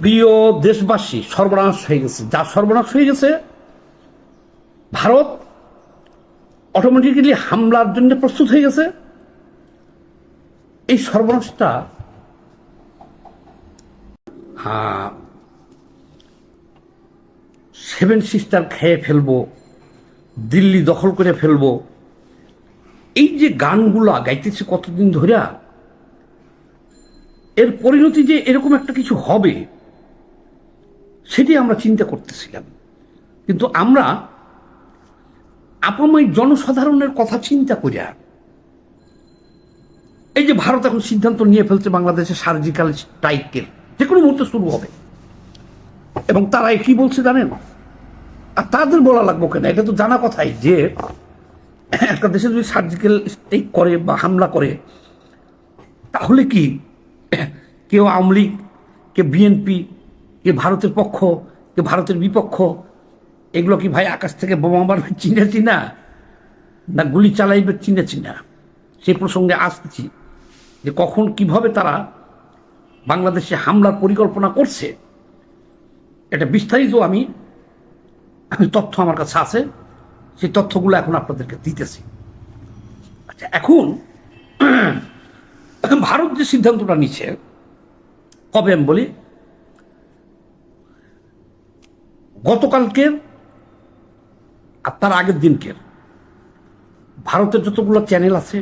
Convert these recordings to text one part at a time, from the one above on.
প্রিয় দেশবাসী, সর্বনাশ হয়ে গেছে। যা সর্বনাশ হয়ে গেছে, ভারত অটোমেটিক্যালি হামলার জন্য প্রস্তুত হয়ে গেছে। এই সর্বনাশটা সেভেন সিস্টার খেয়ে ফেলব, দিল্লি দখল করে ফেলব। এই যে গানগুলা গাইতেছে কতদিন ধরে এর পরিণতি যে এরকম একটা কিছু হবে সেটি আমরা চিন্তা করতেছিলাম। কিন্তু আমরা আপাময় জনসাধারণের কথা চিন্তা করিয়া এই যে ভারত এখন সিদ্ধান্ত নিয়ে ফেলছে বাংলাদেশে সার্জিক্যাল স্ট্রাইকের যে কোনো মুহূর্তে শুরু হবে। এবং তারা কি বলছে জানেন? আর তাদের বলা লাগবো কেন? এটা তো জানা কথাই যে একটা দেশে যদি সার্জিক্যাল স্ট্রাইক করে বা হামলা করে, তাহলে কি কেউ আওয়ামী লীগ, কে বিএনপি কে ভারতের পক্ষ কে ভারতের বিপক্ষ, এগুলো কি ভাই আকাশ থেকে বোমা মারবে চিনা চিনা না গুলি চালাইবে চিনা চিনা সে প্রসঙ্গে আসতেছি যে কখন কীভাবে তারা বাংলাদেশে হামলার পরিকল্পনা করছে, এটা বিস্তারিত আমি তথ্য আমার কাছে আছে, সেই তথ্যগুলো এখন আপনাদেরকে দিতেছি। আচ্ছা এখন ভারত যে সিদ্ধান্তটা নিচ্ছে কবে আমি বলি? গতকালকের আর তার আগের দিনকের ভারতের যতগুলো চ্যানেল আছে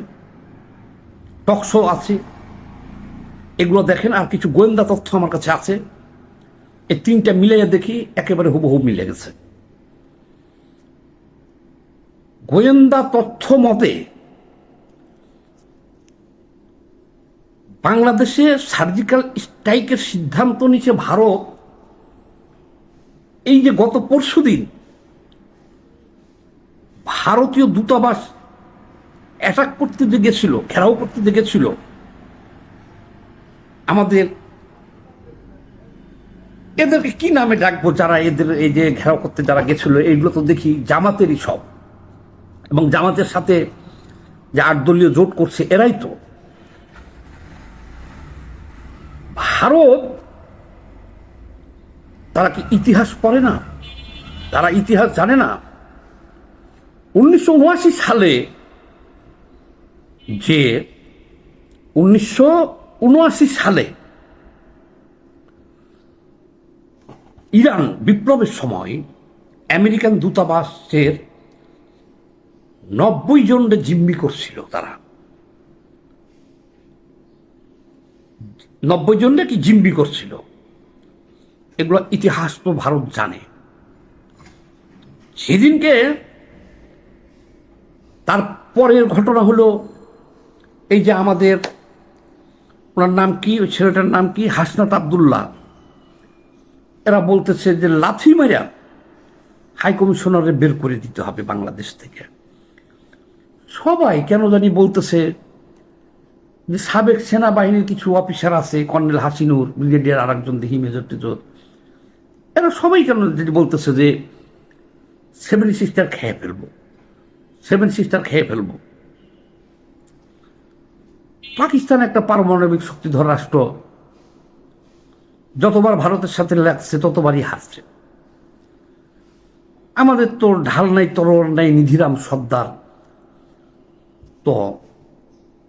টক শো আছে, এগুলো দেখেন আর কিছু গোয়েন্দা তথ্য আমার কাছে আছে। এই তিনটা মিলাইয়া দেখি একেবারে হুবহু মিলে গেছে। গোয়েন্দা তথ্য মতে, বাংলাদেশে সার্জিক্যাল স্ট্রাইকের সিদ্ধান্ত নিচ্ছে ভারত এই যে গত পরশু দিন ভারতীয় দূতাবাস অ্যাটাক করতে যে গেছিল, ঘেরাও করতে যে গেছিল, আমাদের এদেরকে কি নামে ডাকবো যারা এদের এই যে ঘেরাও করতে যারা গেছিল এইগুলো তো দেখি জামাতেরই সব। এবং জামাতের সাথে যে আট দলীয় জোট করছে, এরাই তো। ভারত তারা কি ইতিহাস পড়ে না? তারা ইতিহাস জানে না? উনিশশো উনআশি সালে যে উনিশশো উনআশি সালে ইরান বিপ্লবের সময় আমেরিকান দূতাবাসের নব্বই জনরে জিম্মি করছিল তারা। নব্বই জনরে কি জিম্মি করছিল? এগুলো ইতিহাস তো ভারত জানে। সেদিনকে তারপরের ঘটনা হলো, এই যে আমাদের ওনার নাম কি, ওই ছেলেটার নাম কি? হাসনাত আবদুল্লাহ। এরা বলতেছে যে লাথি মারা হাইকমিশনারে বের করে দিতে হবে বাংলাদেশ থেকে। সবাই কেন জানি বলতেছে যে সাবেক সেনাবাহিনীর কিছু অফিসার আছে, কর্নেল হাসিনুর, ব্রিগেডিয়ার আর একজন দেখি মেজর টেজর এরা সবাই কেন যদি বলতেছে যে সেভেন সিস্টার খেয়ে ফেলব? সেভেন সিস্টার খেয়ে ফেলব? পাকিস্তান একটা পারমাণবিক শক্তিধর রাষ্ট্র। যতবার ভারতের সাথে লাগছে, ততবারই হাসছে আমাদের তো ঢাল নাই তরোয়ার নাই, নিধিরাম সর্দার। তো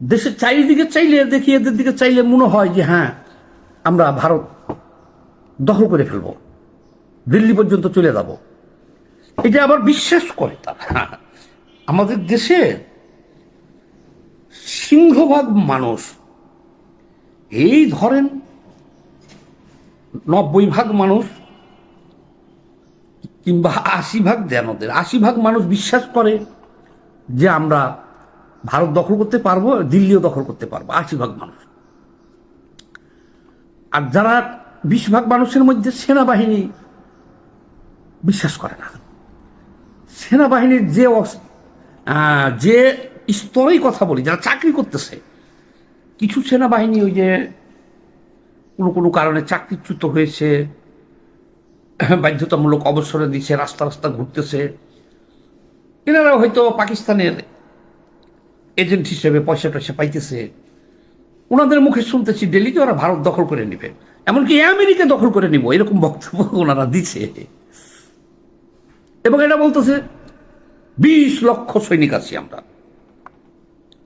দেশের চারিদিকে চাইলে দেখি, এদের দিকে চাইলে মনে হয় যে হ্যাঁ আমরা ভারত দখল করে ফেলব। দিল্লি পর্যন্ত চলে যাব। এটা আবার বিশ্বাস করে তারা। আমাদের দেশে সিংহভাগ মানুষ এই ধরেন নব্বই ভাগ মানুষ কিংবা আশি ভাগ দেন ওদের। আশি ভাগ মানুষ বিশ্বাস করে যে আমরা ভারত দখল করতে পারব, দিল্লিও দখল করতে পারব, আশি ভাগ মানুষ। আর যারা বিশ ভাগ মানুষের মধ্যে সেনাবাহিনী বিশ্বাস করে না। সেনাবাহিনীর যে যে স্তরেই কথা বলি, যারা চাকরি করতেছে, কিছু সেনাবাহিনী ওই যে কোনো কোনো কারণে চাকরিচ্যুত হয়েছে, বাধ্যতামূলক অবসরে দিচ্ছে রাস্তা রাস্তা ঘুরতেছে, এনারা হয়তো পাকিস্তানের এজেন্ট হিসেবে পয়সা টয়সা পাইতেছে। ওনাদের মুখে শুনতেছি দিল্লিতে ওরা ভারত দখল করে নেবে, এমনকি আমেরিকা দখল করে নিব, এরকম বক্তব্য ওনারা দিচ্ছে এবং এটা বলতেছে, বিশ লক্ষ সৈনিক আছি আমরা।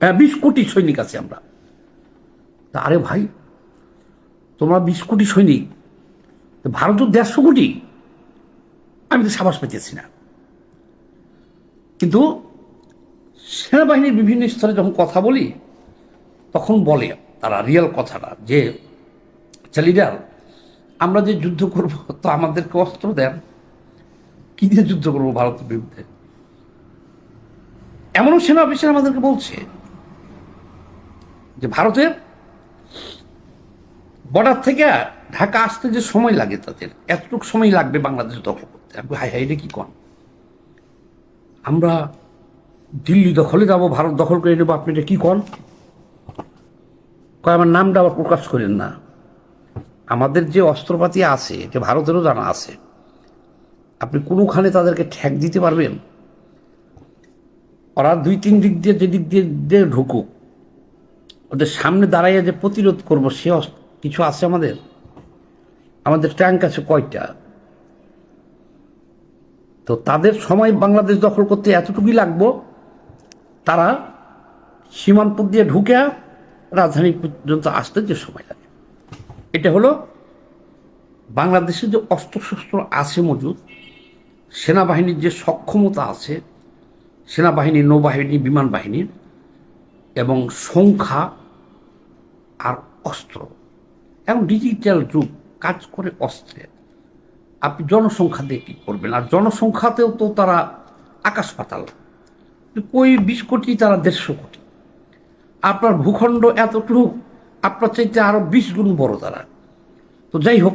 হ্যাঁ বিশ কোটি সৈনিক আছি আমরা। তা আরে ভাই, তোমরা বিশ কোটি সৈনিক ভারত দেড়শো কোটি। আমি তো সাবাস পেতেছি না। কিন্তু সেনাবাহিনীর বিভিন্ন স্তরে যখন কথা বলি, তখন বলে তারা রিয়েল কথাটা যে আচ্ছা লিডার আমরা যে যুদ্ধ করব, তো আমাদেরকে অস্ত্র দেন। কি দিয়ে যুদ্ধ করব ভারতের বিরুদ্ধে? এমনও সেনা অফিসার আমাদেরকে বলছে যে ভারতের বর্ডার থেকে ঢাকা আসতে যে সময় লাগে তাদের, এতটুকু সময় লাগবে বাংলাদেশ দখল করতে। হাই হাই এটা কি কন? আমরা দিল্লি দখলে যাব, ভারত দখল করে নেব, আপনি এটা কি কন? কয়, আমার নামটা আবার প্রকাশ করেন না। আমাদের যে অস্ত্রপাতি আছে, যে ভারতেরও জানা আছে আপনি কোনোখানে তাদেরকে ঠেক দিতে পারবেন? ওরা দুই, তিন দিক দিয়ে যে দিক দিয়ে ঢুকুক, ওদের সামনে দাঁড়াইয়া যে প্রতিরোধ করব, সে কিছু আছে আমাদের? আমাদের ট্যাঙ্ক আছে কয়টা? তো তাদের সময় বাংলাদেশ দখল করতে এতটুকুই লাগবো, তারা সীমান্ত দিয়ে ঢুকে রাজধানী পর্যন্ত আসতে যে সময় লাগে। এটা হলো বাংলাদেশে যে অস্ত্রশস্ত্র আছে মজুদ সেনাবাহিনীর যে সক্ষমতা আছে, সেনাবাহিনী, নৌবাহিনী, বিমান বাহিনীর, এবং সংখ্যা আর অস্ত্র। এখন ডিজিটাল যুগ, কাজ করে অস্ত্রে। আপনি জনসংখ্যা দিয়ে কী করবেন? আর জনসংখ্যাতেও তো তারা আকাশ পাতাল। কই বিশ কোটি, তারা দেড়শো কোটি। আপনার ভূখণ্ড এতটুকু, আপনার চাইতে আরও বিশ গুণ বড় তারা। তো যাই হোক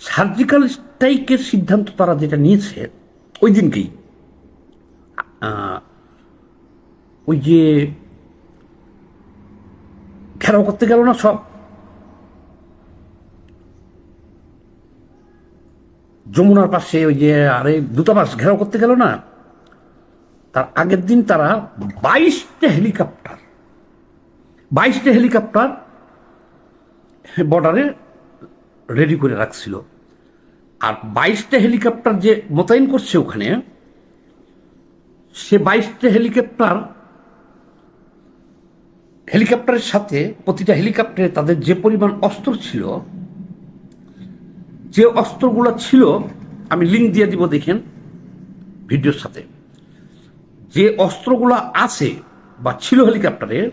সার্জিক্যাল স্ট্রাইকের সিদ্ধান্ত তারা যেটা নিয়েছে, ওই দিনকেই ওই যে ঘেরাও করতে গেল না সব। যমুনার পাশে ওই যে আরে দূতাবাস ঘেরাও করতে গেল না, তার আগের দিন তারা বাইশটা হেলিকপ্টার বাইশটা হেলিকপ্টার বর্ডারে রেডি করে রাখছিল। আর বাইশটা হেলিকপ্টার যে মোতায়েন করছে ওখানে, সে বাইশটা হেলিকপ্টার, হেলিকপ্টারের সাথে প্রতিটা হেলিকপ্টারে তাদের যে পরিমাণ অস্ত্র ছিল, যে অস্ত্রগুলো ছিল, আমি লিঙ্ক দিয়ে দিব দেখেন ভিডিওর সাথে। যে অস্ত্রগুলো আছে বা ছিল হেলিকপ্টারে,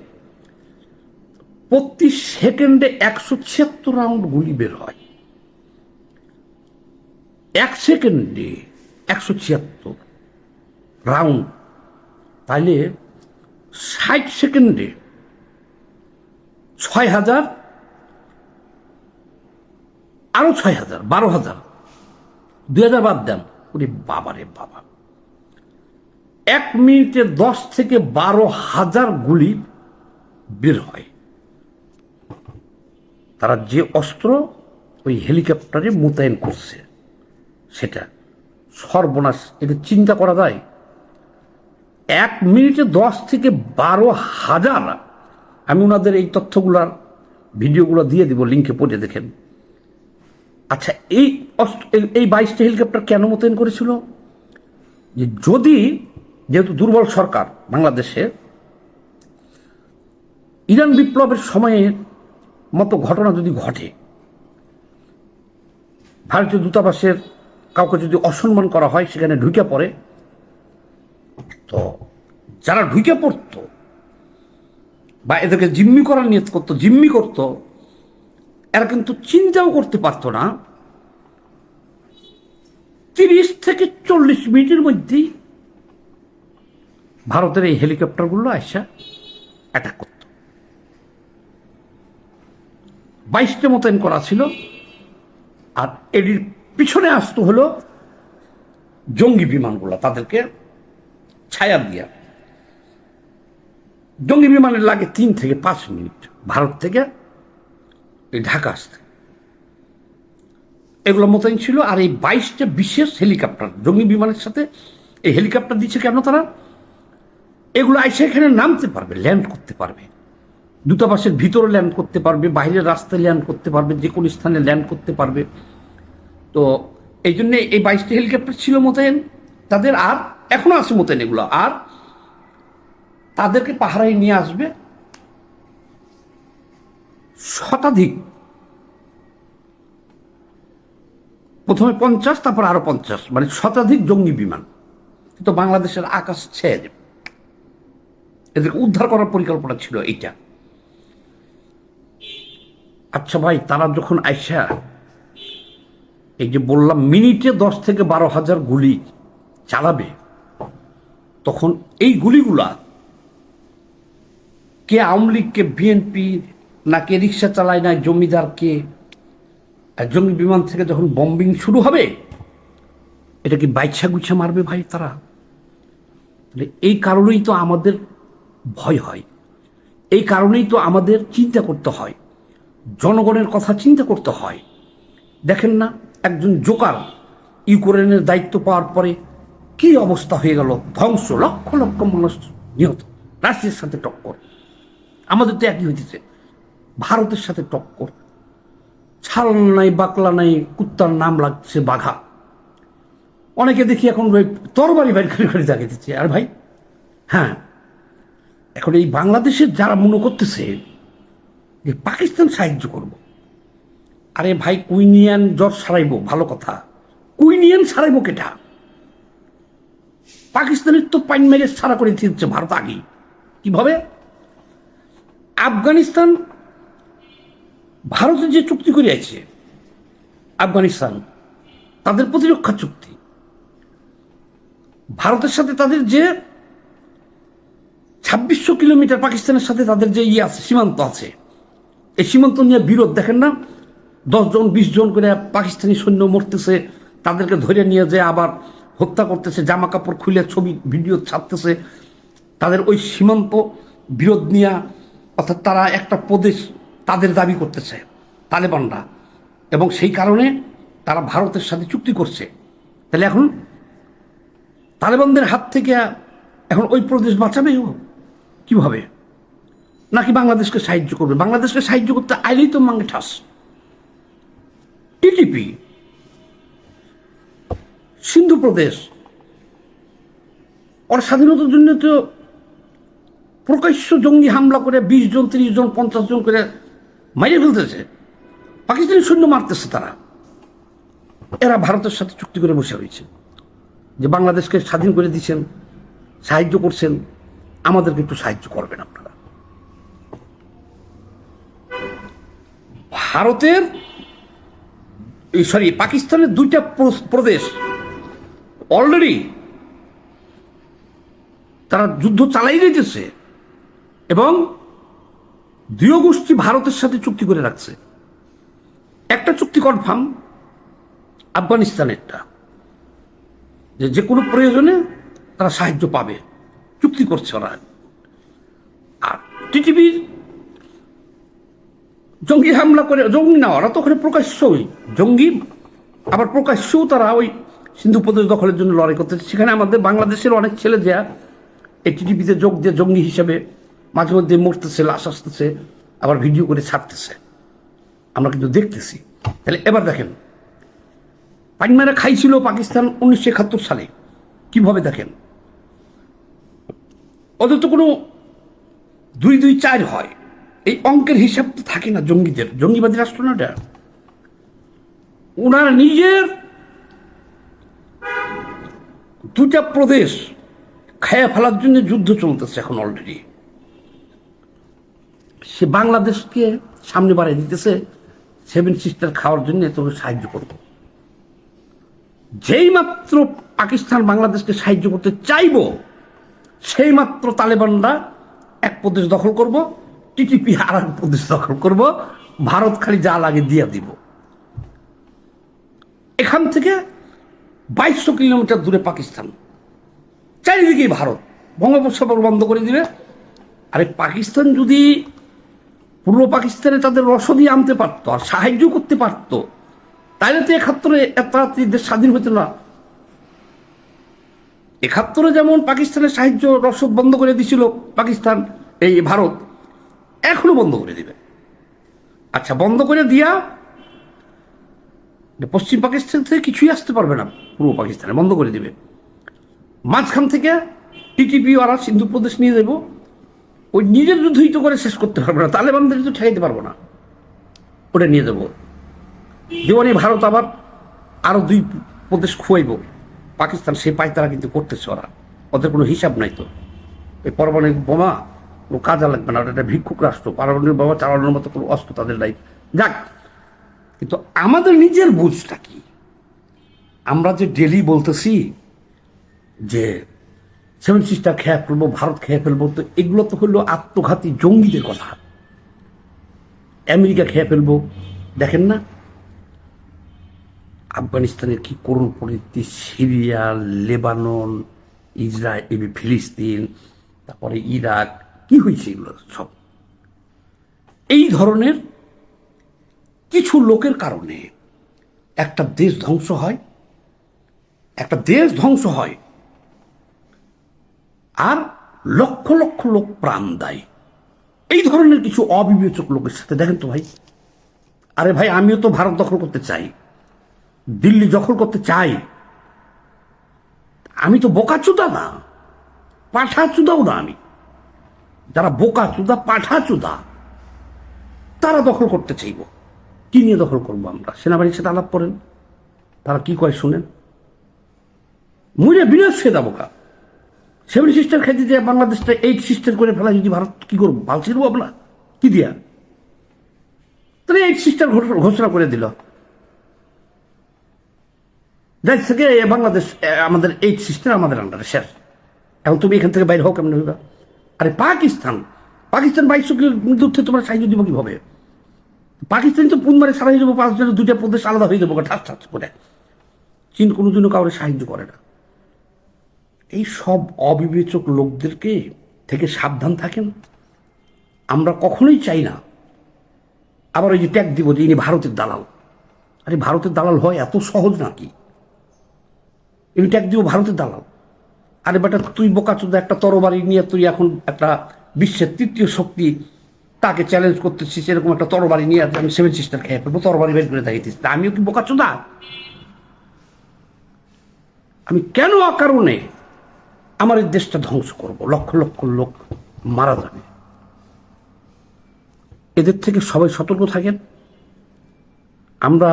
প্রতি সেকেন্ডে একশো ছিয়াত্তর রাউন্ড গুলি বের হয়। এক সেকেন্ডে একশো ছিয়াত্তর রাউন্ড। তাহলে ষাট সেকেন্ডে ছয় হাজার, আরও ছয় হাজার, বারো হাজার। দুই হাজার বাদ দেন। ওরে বাবা রে বাবা। এক মিনিটে দশ থেকে বারো হাজার গুলি বের হয়। তারা যে অস্ত্র ওই হেলিকপ্টারে মোতায়েন করছে। সেটা। সর্বনাশ, এটা চিন্তা করা যায়। এক মিনিটে দশ থেকে বারো হাজার আমি ওনাদের এই তথ্যগুলার ভিডিওগুলো দিয়ে দিব লিঙ্কে পড়ে দেখেন। আচ্ছা এই এই বাইশটা হেলিকপ্টার কেন মোতায়েন করেছিল? যে যদি, যেহেতু দুর্বল সরকার বাংলাদেশে, ইরান বিপ্লবের সময়ে মতো ঘটনা যদি ঘটে, ভারতীয় দূতাবাসের কাউকে যদি অসম্মান করা হয়, সেখানে ঢুকে পড়ে। তো যারা ঢুকে পড়তো বা এদেরকে জিম্মি করার নিয়ত করতো, জিম্মি করতো, এরা কিন্তু চিন্তাও করতে পারতো না। তিরিশ থেকে চল্লিশ মিনিটের মধ্যেই ভারতের এই হেলিকপ্টারগুলো আসা অ্যাটাক করত। বাইশটা মোতায়েন করা ছিল, আর এটির পিছনে আসতো হলো জঙ্গি বিমানগুলো, তাদেরকে ছায়া দিয়া। জঙ্গি বিমানের লাগে তিন থেকে পাঁচ মিনিট। ভারত থেকে এই ঢাকা আসতে। এগুলো মোতায়েন ছিল, আর এই বাইশটা বিশেষ হেলিকপ্টার, জঙ্গি বিমানের সাথে এই হেলিকপ্টার দিচ্ছে কেন তারা? এগুলো আইসে এখানে নামতে পারবে, ল্যান্ড করতে পারবে। দূতাবাসের ভিতরে ল্যান্ড করতে পারবে, বাইরের রাস্তায় ল্যান্ড করতে পারবে যে কোনো স্থানে ল্যান্ড করতে পারবে। তো এই জন্য এই বাইশটি হেলিকপ্টার ছিল মোতায়েন। তাদের আর এখনও আছে মোতায়েন এগুলো। আর তাদেরকে পাহারায় নিয়ে আসবে শতাধিক। প্রথমে পঞ্চাশ, তারপর আরও পঞ্চাশ। মানে শতাধিক জঙ্গি বিমান। কিন্তু বাংলাদেশের আকাশ ছেয়ে দেবে এদেরকে উদ্ধার করার পরিকল্পনা ছিল এইটা। আচ্ছা ভাই, তারা যখন আইসা এই যে বললাম, মিনিটে দশ থেকে বারো হাজার গুলি চালাবে, তখন এই গুলিগুলা কে আওয়ামী লীগ কে বিএনপি না কে রিক্সা চালায়, না জমিদার কে জঙ্গি বিমান থেকে যখন বম্বিং শুরু হবে, এটা কি বাইছা গুছা মারবে ভাই তারা? এই কারণেই তো আমাদের ভয় হয়। এই কারণেই তো আমাদের চিন্তা করতে হয়। জনগণের কথা চিন্তা করতে হয়। দেখেন না একজন জোকার ইউক্রেনের দায়িত্ব পাওয়ার পরে কি অবস্থা হয়ে গেল? ধ্বংস, লক্ষ লক্ষ মানুষ নিহত। রাশিয়ার সাথে টক্কর। আমাদের তো একই হইতেছে। ভারতের সাথে টক্কর। ছাল নাই, বাকলা নাই, কুত্তার নাম লাগছে বাঘা। অনেকে দেখি এখন তরবারি বাড়ি করে করে জাগিয়েছে আর ভাই হ্যাঁ এখন এই বাংলাদেশের যারা মনে করতেছে যে পাকিস্তান সাহায্য করব আরে ভাই, কুইনিয়ান জ্বর সারাইব, ভালো কথা। কুইনিয়ান সারাইব কেটা? পাকিস্তানের তো পাইন মেরে সারা করে দিচ্ছে ভারত আগেই। কীভাবে? আফগানিস্তান ভারতের যে চুক্তি করে আছে আফগানিস্তান, তাদের প্রতিরক্ষা চুক্তি। ভারতের সাথে তাদের যে ছাব্বিশশো কিলোমিটার পাকিস্তানের সাথে তাদের যে ইয়ে আছে, সীমান্ত আছে, এই সীমান্ত নিয়ে বিরোধ দেখেন না? দশজন বিশ জন করে পাকিস্তানি সৈন্য মরতেছে, তাদেরকে ধরে নিয়ে যে আবার হত্যা করতেছে জামা কাপড় খুলে ছবি, ভিডিও ছাড়তেছে, তাদের ওই সীমান্ত বিরোধ নিয়ে অর্থাৎ তারা একটা প্রদেশ তাদের দাবি করতেছে, তালেবানরা। এবং সেই কারণে তারা ভারতের সাথে চুক্তি করছে। তাহলে এখন তালেবানদের হাত থেকে এখন ওই প্রদেশ বাঁচাবে কীভাবে? নাকি বাংলাদেশকে সাহায্য করবে? বাংলাদেশকে সাহায্য করতে আইলেই তো মাঙ্গে ঠাস। টিটিপি। সিন্ধু প্রদেশ। ওর স্বাধীনতার জন্য তো প্রকাশ্য জঙ্গি হামলা করে বিশ জন, তিরিশ জন, পঞ্চাশ জন করে মারিয়ে ফেলতেছে। পাকিস্তানি সৈন্য মারতেছে তারা। এরা ভারতের সাথে চুক্তি করে বসে রয়েছে যে বাংলাদেশকে স্বাধীন করে দিচ্ছেন, সাহায্য করছেন, আমাদেরকে একটু সাহায্য করবেন আপনারা। ভারতের সরি পাকিস্তানের দুইটা প্র- প্রদেশ অলরেডি তারা যুদ্ধ চালাই দিতেছে এবং দুই গোষ্ঠী ভারতের সাথে চুক্তি করে রাখছে। একটা চুক্তি কনফার্ম আফগানিস্তানেরটা যে যে কোনো প্রয়োজনে তারা সাহায্য পাবে, চুক্তি করছে ওরা। আর টিটিভির জঙ্গি হামলা করে, জঙ্গি না, ওরা তো ওখানে প্রকাশ্যই। জঙ্গি, আবার প্রকাশ্যও তারা ওই সিন্ধু প্রদেশ দখলের জন্য লড়াই করতেছে। সেখানে আমাদের বাংলাদেশের অনেক ছেলে যা এই টিটিভিতে যোগ দিয়ে জঙ্গি হিসেবে মাঝে মধ্যে মরতেছে, লাশ আসতেছে, আবার ভিডিও করে ছাড়তেছে। আমরা কিন্তু দেখতেছি। তাহলে এবার দেখেন পাইনমারা খাইছিল পাকিস্তান উনিশশো একাত্তর সালে। কীভাবে দেখেন? ওদের তো কোনো দুই দুই চার হয়। এই অঙ্কের হিসাব তো থাকে না জঙ্গিদের, জঙ্গিবাদী রাষ্ট্র না এটা? ওনার নিজের দুটা প্রদেশ খায়া ফেলার জন্য যুদ্ধ চলতেছে এখন অলরেডি সে বাংলাদেশকে সামনে বাড়িয়ে দিতেছে, সেভেন সিস্টার খাওয়ার জন্য তোকে সাহায্য করব। যেই মাত্র পাকিস্তান বাংলাদেশকে সাহায্য করতে চাইব, সেই মাত্র তালেবানরা এক প্রদেশ দখল করব টিটিপি আর প্রদেশ দখল করব, ভারত খালি যা লাগে দিয়ে দিব। এখান থেকে বাইশশো কিলোমিটার দূরে পাকিস্তান। চারিদিকেই ভারত। বঙ্গোপসাগর বন্ধ করে দিবে। আরে পাকিস্তান যদি পূর্ব পাকিস্তানে তাদের রসদি আনতে পারতো আর সাহায্য করতে পারতো, তাহলে তো একাত্তরে এত দেশ স্বাধীন হতো না। একাত্তরে যেমন পাকিস্তানের সাহায্য রসদ বন্ধ করে দিছিল পাকিস্তান, এই ভারত এখনও বন্ধ করে দিবে। আচ্ছা বন্ধ করে দিয়া পশ্চিম পাকিস্তান থেকে কিছুই আসতে পারবে না, পূর্ব পাকিস্তানে বন্ধ করে দিবে। মাঝখান থেকে টিটিপি ওরা সিন্ধু প্রদেশ নিয়ে দেবো ওই নিজের যুদ্ধই তো করে শেষ করতে পারব না, তালেবানদের তো ঠেকাইতে পারব না। ওটা নিয়ে দেবো দেওয়ানি ভারত আবার আরও দুই প্রদেশ খুয়াইব। পাকিস্তান সে পায় তারা কিন্তু করতেছে ওরা। ওদের কোনো হিসাব নাই তো। এই পারমাণবিক বোমা কোনো কাজে লাগবে না একটা ভিক্ষুক রাষ্ট্র, পারমাণবিক বোমা চালানোর মতো কোনো অস্ত্র তাদের নাই। যাক, কিন্তু আমাদের নিজের বুঝটা কি? আমরা যে ডেলি বলতেছি যে সেভেন সিস্টার খেয়ে ফেলব ভারত খেয়ে ফেলব, তো এগুলো তো হলো আত্মঘাতী জঙ্গিদের কথা। আমেরিকা খেয়ে ফেলব। দেখেন না আফগানিস্তানের কি করুণ পরিস্থিতি, সিরিয়া, লেবানন, ইসরায়েল ফিলিস্তিন, তারপরে ইরাক কি হয়েছে এগুলো সব? এই ধরনের কিছু লোকের কারণে একটা দেশ ধ্বংস হয়, একটা দেশ ধ্বংস হয়, আর লক্ষ লক্ষ লোক প্রাণ দেয়। এই ধরনের কিছু অবিবেচক লোকের সাথে, দেখেন তো ভাই। আরে ভাই, আমিও তো ভারত দখল করতে চাই, দিল্লি দখল করতে চাই। আমি তো বোকা চুদা না পাঠা চুদাও না আমি। যারা বোকা চুদা, পাঠা চুদা, তারা দখল করতে চাইব। কি নিয়ে দখল করব আমরা? সেনাবাহিনীর সাথে আলাপ করেন। তারা কি কয় শুনেন? মুড়ে বিনাশ সে বোকা সেভেন সিস্টার খাইতে যে বাংলাদেশটা এইট সিস্টার করে ফেলা যদি ভারত কি করব? ভালো ছিলবো আমরা? কি দিয়া? তাহলে এইট সিস্টার ঘোষণা করে দিল। দেশ থেকে বাংলাদেশ আমাদের এইট সিস্টার আমাদের আন্ডারে শেষ। এখন তুমি এখান থেকে বাইরে হোক কেমন হইবা? আরে পাকিস্তান। পাকিস্তান বাইশশো কিলো দূর থেকে তোমার সাহায্য দিব কীভাবে? পাকিস্তান তো পুন মারে সারা যাব, পাঁচ জনের দুইটা প্রদেশ আলাদা হয়ে যাব, ঠাস ঠাস করে। চীন কোনোদিনও কাউরে সাহায্য করে না। এই সব অবিবেচক লোকদেরকে থেকে সাবধান থাকেন। আমরা কখনোই চাই না। আবার ওই যে ট্যাগ দিব যে ইনি ভারতের দালাল। আরে ভারতের দালাল হয় এত সহজ নাকি? ইনি ট্যাগ দিব ভারতের দালাল। আরে বেটা, তুই বোকাচোদা একটা তরবারি নিয়ে তুই এখন একটা বিশ্বের তৃতীয় শক্তি তাকে চ্যালেঞ্জ করতেছিস, এরকম একটা তরবারি নিয়ে আমি সেভেন সিস্টার খেয়ে ফেলব, তরবারি বের করে দেখাইতিস। তা আমিও কি বোকাচোদা আমি কেন অকারণে আমার এই দেশটা ধ্বংস করব? লক্ষ লক্ষ লোক মারা যাবে। এদের থেকে সবাই সতর্ক থাকেন। আমরা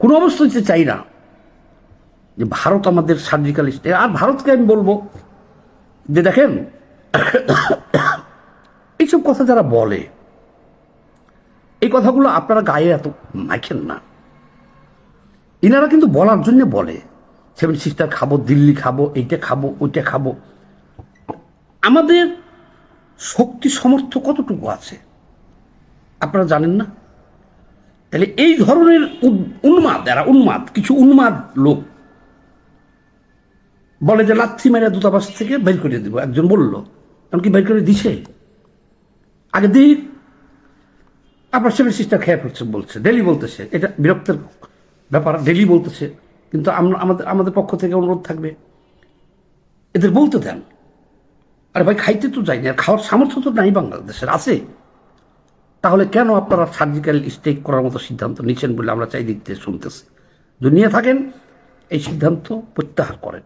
কোনো অবস্থাতে চাই না। যে ভারত আমাদের সার্জিক্যাল আর ভারতকে আমি বলব যে দেখেন, এইসব কথা যারা বলে, এই কথাগুলো আপনারা গায়ে এত মাইখেন না। ইনারা কিন্তু বলার জন্য বলে, সেভেন সিস্টার খাব, দিল্লি খাব, এইটা খাব, ওইটা খাব। আমাদের শক্তি সমর্থ কতটুকু আছে? আপনারা জানেন না? তাহলে এই ধরনের উন্মাদ এরা উন্মাদ, কিছু উন্মাদ লোক বলে যে লাথি মেরে দূতাবাস থেকে বের করে দিব। একজন বলল এমনকি বের করে দিছে? আগে দিক আপনার সেভেন সিস্টার খেয়ে ফেলছে, বলছে। ডেলি বলতেছে। এটা বিরক্তের ব্যাপার ডেলি বলতেছে। কিন্তু আমাদের আমাদের পক্ষ থেকে অনুরোধ থাকবে। এদের বলতে দেন। আরে ভাই, খাইতে তো যায়নি। আর খাওয়ার সামর্থ্য তো নাই বাংলাদেশের, আছে। তাহলে কেন আপনারা সার্জিক্যাল স্টেক করার মতো সিদ্ধান্ত নিচ্ছেন বলে আমরা চাই দিতে শুনতেছি? যদি নিয়ে থাকেন, এই সিদ্ধান্ত প্রত্যাহার করেন।